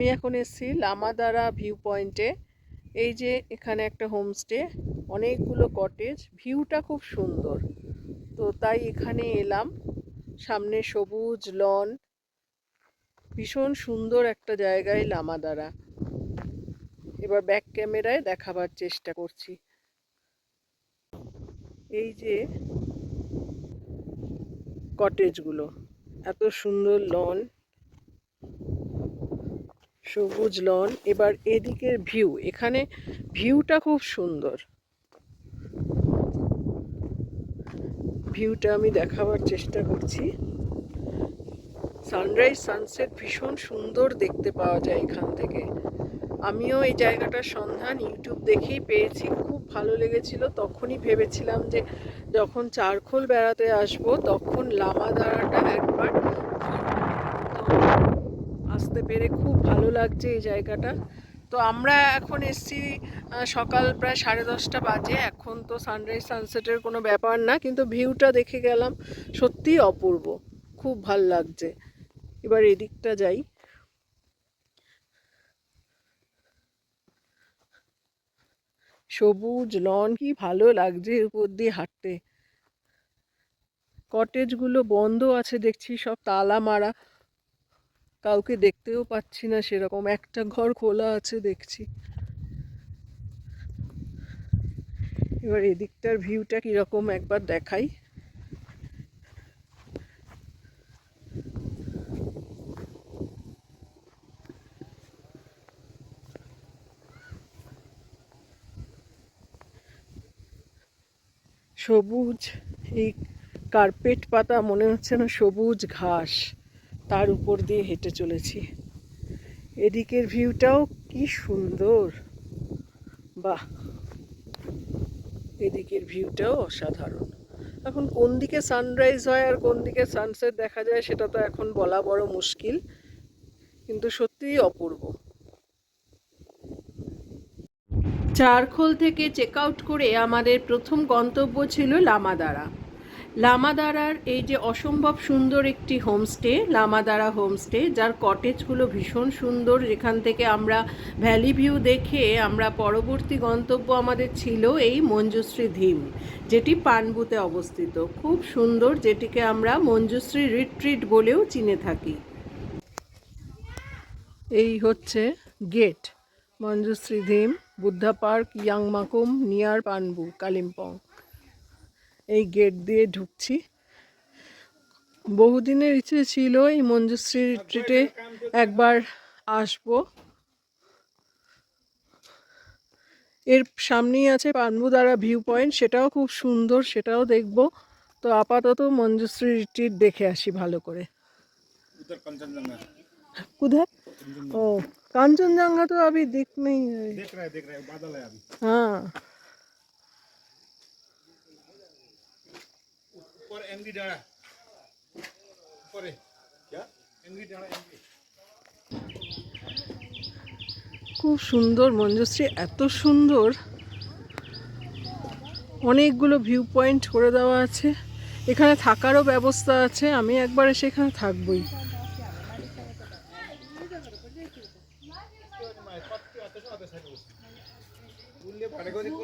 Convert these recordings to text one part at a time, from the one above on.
আমি এখন এসেছি লামাদারা ভিউ পয়েন্টে এই যে এখানে একটা হোমস্টে, অনেকগুলো কটেজ, ভিউটা খুব সুন্দর। তো তাই এখানে এলাম। সামনে সবুজ লন, ভীষণ সুন্দর একটা জায়গায় লামাদারা। এবার ব্যাক ক্যামেরায় দেখাবার চেষ্টা করছি। এই যে কটেজগুলো, এত সুন্দর লন। সবুজ লন, এবার এদিকের ভিউ। এখানে ভিউটা খুব সুন্দর। ভিউটা আমি দেখাবার চেষ্টা করছি। সানরাইজ, সানসেট ভীষণ সুন্দর দেখতে পাওয়া যায় এখান থেকে। আমিও এই জায়গাটার সন্ধান ইউটিউব দেখেই পেয়েছি, খুব ভালো লেগেছিল। তখনই ভেবেছিলাম যে যখন চারখোল বেড়াতে আসব, তখন লামাদারাটা একবার তো আসতে পেরে খুব ভালো লাগছে এই জায়গাটা। তো আমরা এখন এসছি সকাল প্রায় সাড়ে দশটা বাজে। এখন তো সানরাইজ সানসেটের কোনো ব্যাপার না, কিন্তু ভিউটা দেখে গেলাম সত্যিই অপূর্ব। খুব ভালো লাগছে। এবার এদিকটা যাই। সবুজ লন কি ভালো লাগছে উপর দিয়ে হাঁটতে। কটেজগুলো বন্ধ আছে দেখছি, সব তালা মারা। কাউকে দেখতেও পাচ্ছি না সেরকম। একটা ঘর খোলা আছে, দেখছি। এবার এদিকটার ভিউটা কীরকম একবার দেখাই। সবুজ, এই কার্পেট পাতা মনে হচ্ছে না সবুজ ঘাস। তার উপর দিয়ে হেঁটে চলেছি। এদিকের ভিউটাও কি সুন্দর। বাহ! এদিকের ভিউটাও অসাধারণ। এখন কোন দিকে সানরাইজ হয় আর কোন দিকে সানসেট দেখা যায় সেটা তো এখন বলা বড় মুশকিল, কিন্তু সত্যিই অপূর্ব। চারখোল থেকে চেক আউট করে আমাদের প্রথম গন্তব্য ছিল লামাদারা। লামাদারার এই যে অসম্ভব সুন্দর একটি হোমস্টে, লামাদারা হোমস্টে, যার কটেজগুলো ভীষণ সুন্দর, যেখান থেকে আমরা ভ্যালি ভিউ দেখে আমরা পরবর্তী গন্তব্য আমাদের ছিল এই মঞ্জুশ্রী ধিম, যেটি পানবুতে অবস্থিত। খুব সুন্দর, যেটিকে আমরা মঞ্জুশ্রী রিট্রিট বলেও চিনে থাকি। এই হচ্ছে গেট, মঞ্জুশ্রী ধিম, বুদ্ধা পার্ক, ইয়াংমাকুম, নিয়ার পানবু, কালিম্পং। এই গেট দিয়ে ঢুকছি বহুদিনের ইচ্ছে ছিল এই মঞ্জুশ্রী রিট্রিটে একবার আসবো এর সামনেই আছে পানবুদারা ভিউ পয়েন্ট সেটাও খুব সুন্দর সেটাও দেখব তো আপাতত মঞ্জুশ্রী রিট্রিট দেখে আসি ভালো করে उधर कंचनजंगा कुधर ओ कांचनजंगा तो अभी दिख नहीं है देख रहे हैं देख रहे हैं बादल है अभी हाँ ऊपर एंगी डाला ऊपर है क्या एंगी डाला एंगी খুব সুন্দর মঞ্জুশ্রী এত সুন্দর অনেকগুলো ভিউ পয়েন্ট করে দেওয়া আছে এখানে থাকারও ব্যবস্থা আছে আমি একবার এসে এখানে থাকবই उल्ले पड़ेगा देखो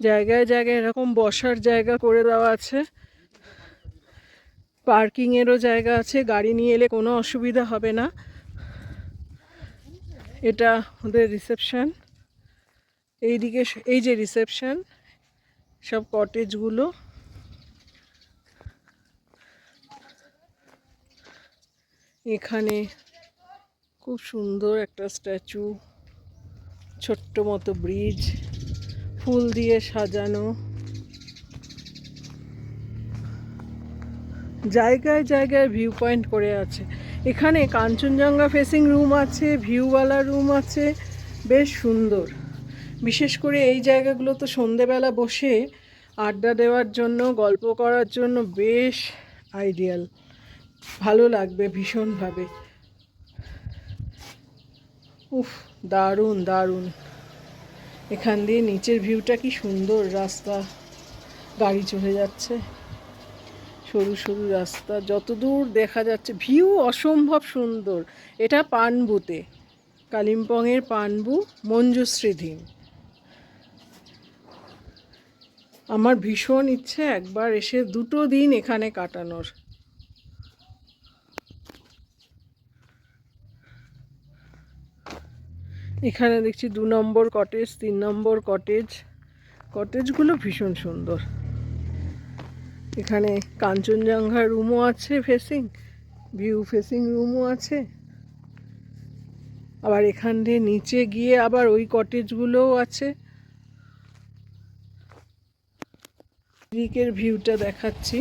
জায়গায় জায়গায় এরকম বসার জায়গা করে দেওয়া আছে। পার্কিংয়েরও জায়গা আছে, গাড়ি নিয়ে এলে কোনো অসুবিধা হবে না। এটা ওদের রিসেপশন। এইদিকে এই যে রিসেপশন, সব কটেজগুলো। এখানে খুব সুন্দর একটা স্ট্যাচু, ছোট্ট মতো ব্রিজ। ফুল দিয়ে সাজানো। জায়গায় জায়গায় ভিউ পয়েন্ট করে আছে। এখানে কাঞ্চনজঙ্ঘা ফেসিং রুম আছে ভিউওয়ালা রুম আছে, বেশ সুন্দর। বিশেষ করে এই জায়গাগুলো তো সন্ধেবেলা বসে আড্ডা দেওয়ার জন্য, গল্প করার জন্য বেশ আইডিয়াল ভালো লাগবে ভীষণভাবে। উফ, দারুণ দারুণ। এখান দিয়ে নিচের ভিউটা কি সুন্দর, রাস্তা, গাড়ি চলে যাচ্ছে। সরু সরু রাস্তা যতদূর দেখা যাচ্ছে ভিউ অসম্ভব সুন্দর। এটা পানবুতে, কালিম্পংয়ের পানবু, মঞ্জুশ্রী ধিম আমার ভীষণ ইচ্ছে একবার এসে দুটো দিন এখানে কাটানোর। এখানে দেখছি দু নম্বর কটেজ তিন নম্বর কটেজ কটেজগুলো ভীষণ সুন্দর। এখানে কাঞ্চনজঙ্ঘা রুমও আছে ফেসিং ভিউ ফেসিং রুমও আছে। আবার এখান দিয়ে নিচে গিয়ে আবার ওই কটেজগুলোও আছে। দিকের ভিউটা দেখাচ্ছি।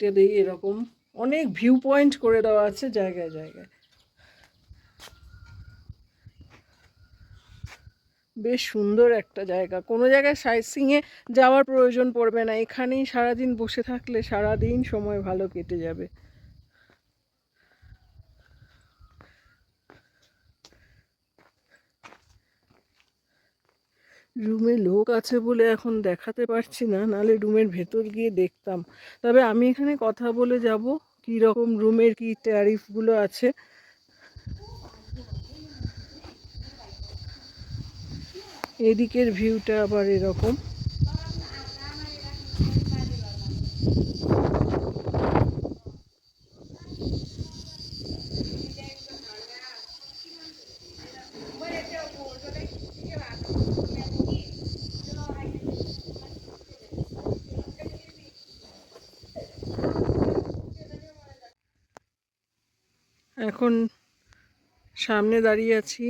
দেই এরকম অনেক ভিউ পয়েন্ট করে দেওয়া আছে জায়গায় জায়গায়। বেশ সুন্দর একটা জায়গা। কোনো জায়গায় সাইট সিংয়ে যাওয়ার প্রয়োজন পড়বে না। এখানেই সারাদিন বসে থাকলে সারাদিন সময় ভালো কেটে যাবে। রুমে লোক আছে বলে এখন দেখাতে পারছি না নালে রুমের ভেতর গিয়ে দেখতাম। তবে আমি এখানে কথা বলে যাব, কী রকম রুমের কী ট্যারিফগুলো আছে। এদিকের ভিউটা আবার এরকম এখন সামনে দাঁড়িয়ে আছি।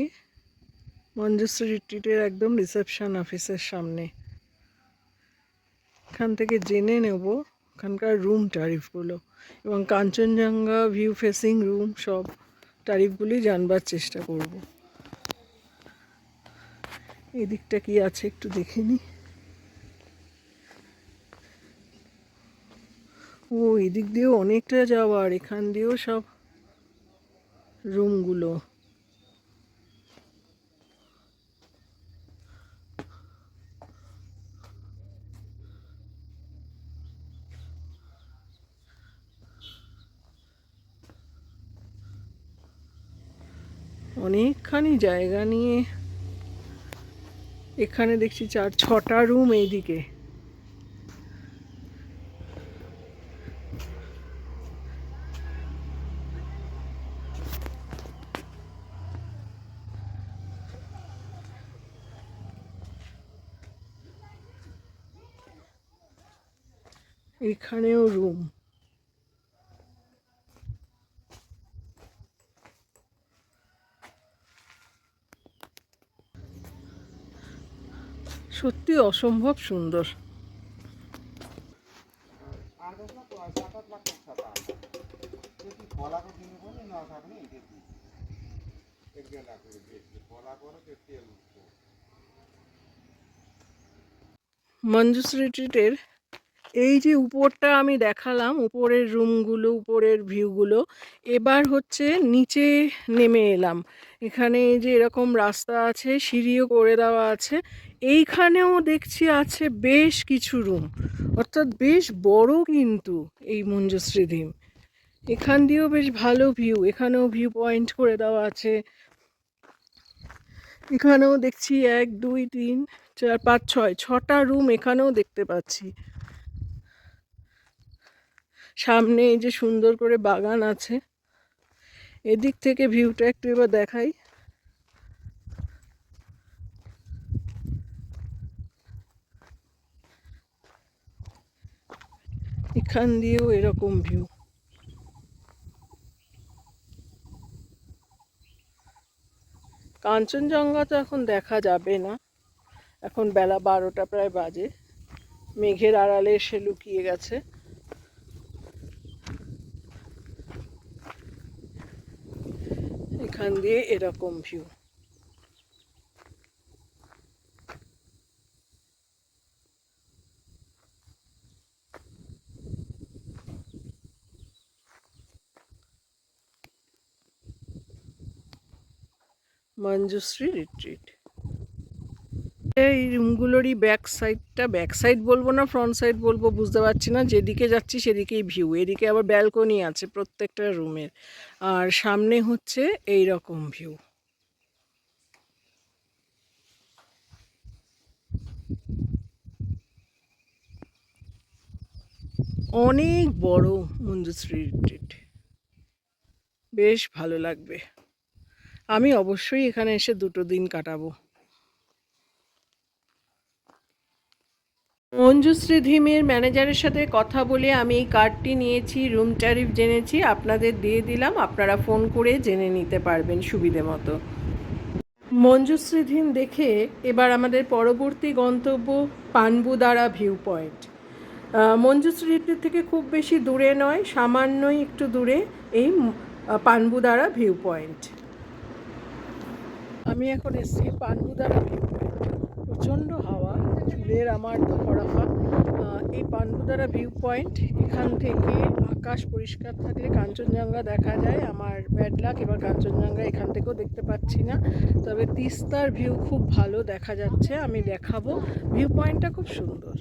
মঞ্জুশ্রী রিট্রিটের একদম রিসেপশন অফিসের সামনে। এখান থেকে জেনে নেব ওখানকার রুম ট্যারিফগুলো এবং কাঞ্চনজঙ্ঘা ভিউ ফেসিং রুম সব ট্যারিফগুলি জানবার চেষ্টা করব। এদিকটা কি আছে একটু দেখে নিই ও, এদিক দিয়েও অনেকটা যাওয়ার, এখান দিয়েও সব রুমগুলো। অনেকখানি জায়গা নিয়ে এখানে দেখছি চার ছটা রুম এইদিকে এখানেও রুম সত্যি অসম্ভব সুন্দর। মঞ্জুশ্রী রিট্রিটের এই যে উপরটা আমি দেখালাম, উপরের রুমগুলো, উপরের ভিউগুলো, এবার হচ্ছে নিচে নেমে এলাম। এখানে যে এরকম রাস্তা আছে, সিঁড়িও করে দেওয়া আছে। এইখানেও দেখছি আছে বেশ কিছু রুম, অর্থাৎ বেশ বড় কিন্তু এই মঞ্জুশ্রী ধিম এখান দিয়েও বেশ ভালো ভিউ, এখানেও ভিউ পয়েন্ট করে দেওয়া আছে। এখানেও দেখছি এক, দুই, তিন, চার, পাঁচ, ছয়, ছটা রুম এখানেও দেখতে পাচ্ছি। সামনে এই যে সুন্দর করে বাগান আছে। এদিক থেকে ভিউটা একটু এবার দেখাই। এখান দিয়েও এরকম ভিউ। কাঞ্চনজঙ্ঘা তো এখন দেখা যাবে না। এখন বেলা বারোটা প্রায় বাজে। মেঘের আড়ালে এসে লুকিয়ে গেছে। এখান দিয়ে এরকম ভিউ মঞ্জুশ্রী রিট্রিট এই রুমগুলোরই ব্যাক সাইডটা, ব্যাক সাইড বলব না, ফ্রন্ট সাইড বলব, বুঝতে পারছি না। যেদিকে যাচ্ছি সেদিকেই ভিউ, এদিকে আবার ব্যালকনি আছে প্রত্যেকটা রুমের। আর সামনে হচ্ছে এই রকম ভিউ। অনেক বড় মঞ্জুশ্রী রিট্রিট বেশ ভালো লাগবে। আমি অবশ্যই এখানে এসে দুটো দিন কাটাবো। মঞ্জুশ্রী ধিমের ম্যানেজারের সাথে কথা বলে আমি এই কার্ডটি নিয়েছি, রুম ট্যারিফ জেনেছি, আপনাদের দিয়ে দিলাম, আপনারা ফোন করে জেনে নিতে পারবেন সুবিধে মতো। মঞ্জুশ্রী ধিম দেখে এবার আমাদের পরবর্তী গন্তব্য Panbudara view point Manjushree retreat থেকে খুব বেশি দূরে নয়, সামান্যই একটু দূরে এই পানবুদারা ভিউ পয়েন্ট আমি এখন এসেছি পানবুদারা ভিউ পয়েন্ট প্রচণ্ড হাওয়া। চুলের আমার তো ফরাফা এই পানবুদারা ভিউ পয়েন্ট এখান থেকে আকাশ পরিষ্কার থাকলে কাঞ্চনজঙ্ঘা দেখা যায়। আমার ব্যাড লাক এবার কাঞ্চনজঙ্ঘা এখান থেকেও দেখতে পাচ্ছি না। তবে তিস্তার ভিউ খুব ভালো দেখা যাচ্ছে, আমি দেখাবো। ভিউ পয়েন্টটা খুব সুন্দর।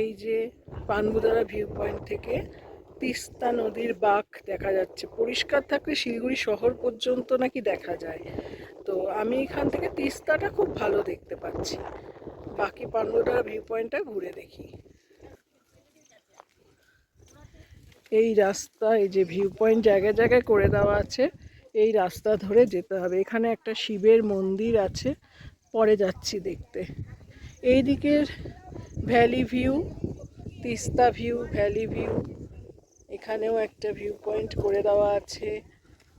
এই যে পানবুদারা ভিউ পয়েন্ট থেকে তিস্তা নদীর বাঁক দেখা যাচ্ছে। পরিষ্কার থাকলে শিলিগুড়ি শহর পর্যন্ত নাকি দেখা যায়। তো আমি এখান থেকে তিস্তাটা খুব ভালো দেখতে পাচ্ছি। বাকি পানবুদারা ভিউ পয়েন্টটা ঘুরে দেখি। এই রাস্তা, এই যে ভিউ পয়েন্ট জায়গায় জায়গায় করে দেওয়া আছে, এই রাস্তা ধরে যেতে হবে। এখানে একটা শিবের মন্দির আছে, পরে যাচ্ছি দেখতে। এই দিকের valley view, Teesta view, valley view, এখানেও একটা ভিউ পয়েন্ট করে দেওয়া আছে।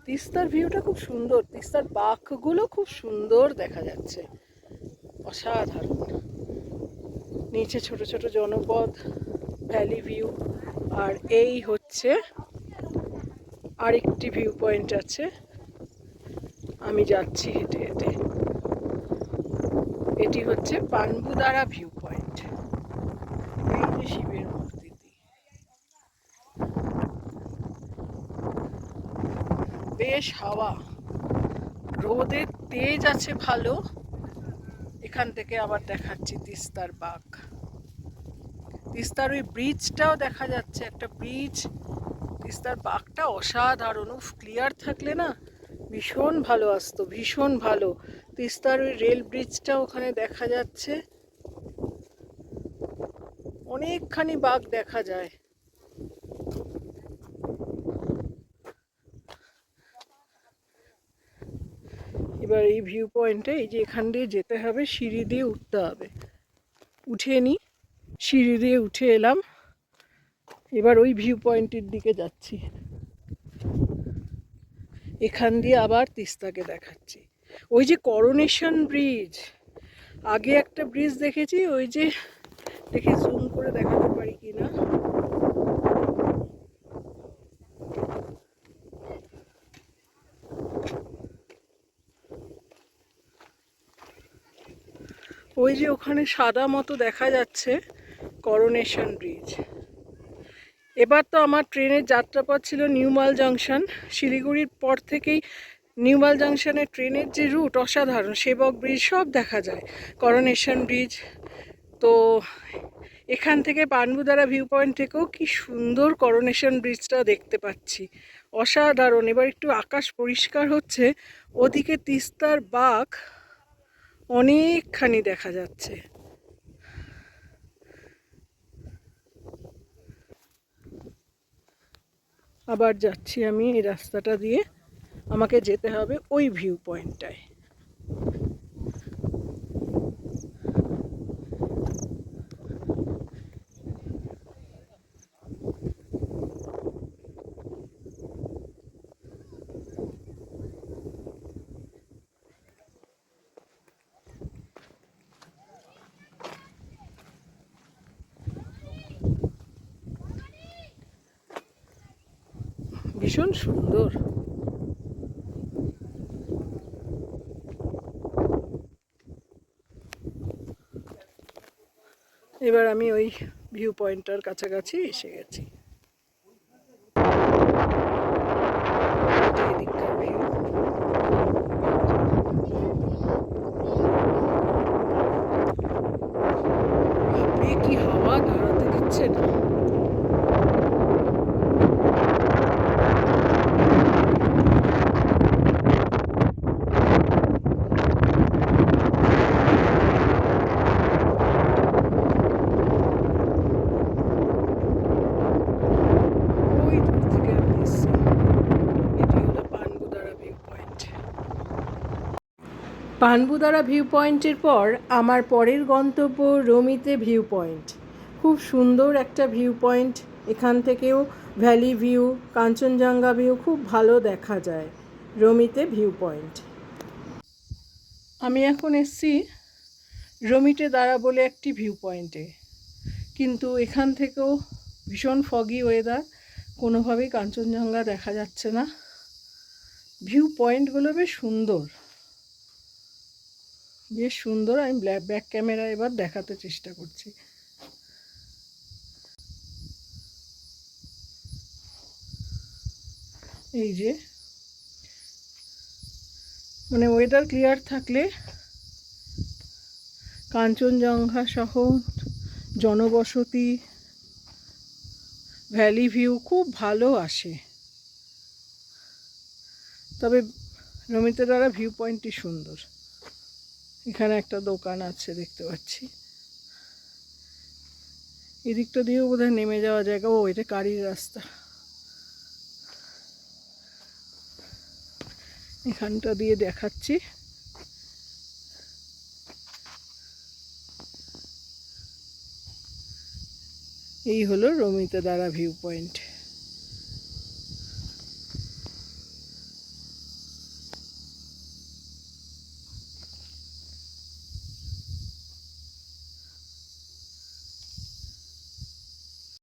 তিস্তার ভিউটা খুব সুন্দর, তিস্তার বাঁকগুলো খুব সুন্দর দেখা যাচ্ছে। অসাধারণ। নিচে ছোট ছোট জনপদ ভ্যালি ভিউ আর এই হচ্ছে আরেকটি ভিউ পয়েন্ট আছে। আমি যাচ্ছি হেঁটে হেঁটে। এটি হচ্ছে পানবুদারা ভিউ পয়েন্ট এই যে শিবের মূর্তিটি। বেশ হাওয়া। রোদের তেজ আছে ভালো। এখান থেকে আবার দেখাচ্ছি তিস্তার বাঘ। তিস্তার ওই ব্রিজটাও দেখা যাচ্ছে, একটা ব্রিজ তিস্তার বাঘটা অসাধারণ, উফ ক্লিয়ার থাকলে না ভীষণ ভালো আসতো, ভীষণ ভালো। তিস্তার ওই রেল ব্রিজটা ওখানে দেখা যাচ্ছে। অনেকখানি বাঘ দেখা যায়। এবার এই ভিউ পয়েন্টে এই যে এখান দিয়ে যেতে হবে, সিঁড়ি দিয়ে উঠতে হবে। উঠে নি, সিঁড়ি দিয়ে উঠে এলাম। এবার ওই ভিউ পয়েন্টের দিকে যাচ্ছি। এখান দিয়ে আবার তিস্তাকে দেখাচ্ছি। ওই যে করোনেশন ব্রিজ আগে একটা ব্রিজ দেখেছি, ওই যে দেখি জুম করে দেখাতে পারি কি না ওই যে ওখানে সাদা মতো দেখা যাচ্ছে করোনেশন ব্রিজ এবার তো আমার ট্রেনের যাত্রাপথ ছিল নিউমাল জাংশন। শিলিগুড়ির পর থেকেই নিউমাল জাংশনের ট্রেনের যে রুট অসাধারণ, সেবক ব্রিজ সব দেখা যায় করোনেশন ব্রিজ তো এখান থেকে পানবুদারা ভিউ পয়েন্ট থেকেও কি সুন্দর করোনেশন ব্রিজটা দেখতে পাচ্ছি। অসাধারণ। এবার একটু আকাশ পরিষ্কার হচ্ছে, ওদিকে তিস্তার বাঘ অনেকখানি দেখা যাচ্ছে। আবার যাচ্ছি আমি এই রাস্তাটা দিয়ে। আমাকে যেতে হবে ওই ভিউ পয়েন্টটায় ভীষণ সুন্দর। এবার আমি ওই ভিউ পয়েন্টটার কাছাকাছি এসে গেছি এটা এদিককার view। বাপরে, কি হাওয়া দাঁড়াতে দিচ্ছে না ওই দূর থেকে আমি এসেছি এটি হলো Pangudara view point Panbudara view পয়েন্টের পর আমার পরের গন্তব্য রমিতে ভিউ পয়েন্ট খুব সুন্দর একটা ভিউ পয়েন্ট এখান থেকেও ভ্যালি ভিউ কাঞ্চনজঙ্ঘা ভিউ খুব ভালো দেখা যায় রমিতে ভিউ পয়েন্ট আমি এখন এসছি রমিটে দাঁড়া বলে একটি ভিউ পয়েন্টে কিন্তু এখান থেকেও ভীষণ ফগি ওয়েদার কোনোভাবেই কাঞ্চনজঙ্ঘা দেখা যাচ্ছে না। ভিউ পয়েন্টগুলো বেশ সুন্দর। বেশ সুন্দর, আমি ব্যাক ক্যামেরা এবার দেখাতে চেষ্টা করছি। এই যে মানে ওয়েদার ক্লিয়ার থাকলে কাঞ্চনজঙ্ঘা সহ জনবসতি ভ্যালি ভিউ খুব ভালো আসে। তবে রমিতে দ্বারা ভিউ পয়েন্টটি সুন্দর। এখানে একটা দোকান আছে, দেখতে পাচ্ছি। এদিকটা দিয়েও বোধহয় নেমে যাওয়া জায়গা। ও, এটা গাড়ির রাস্তা। এখানটা দিয়ে দেখাচ্ছি। এই হলো রমিতা দ্বারা ভিউ পয়েন্ট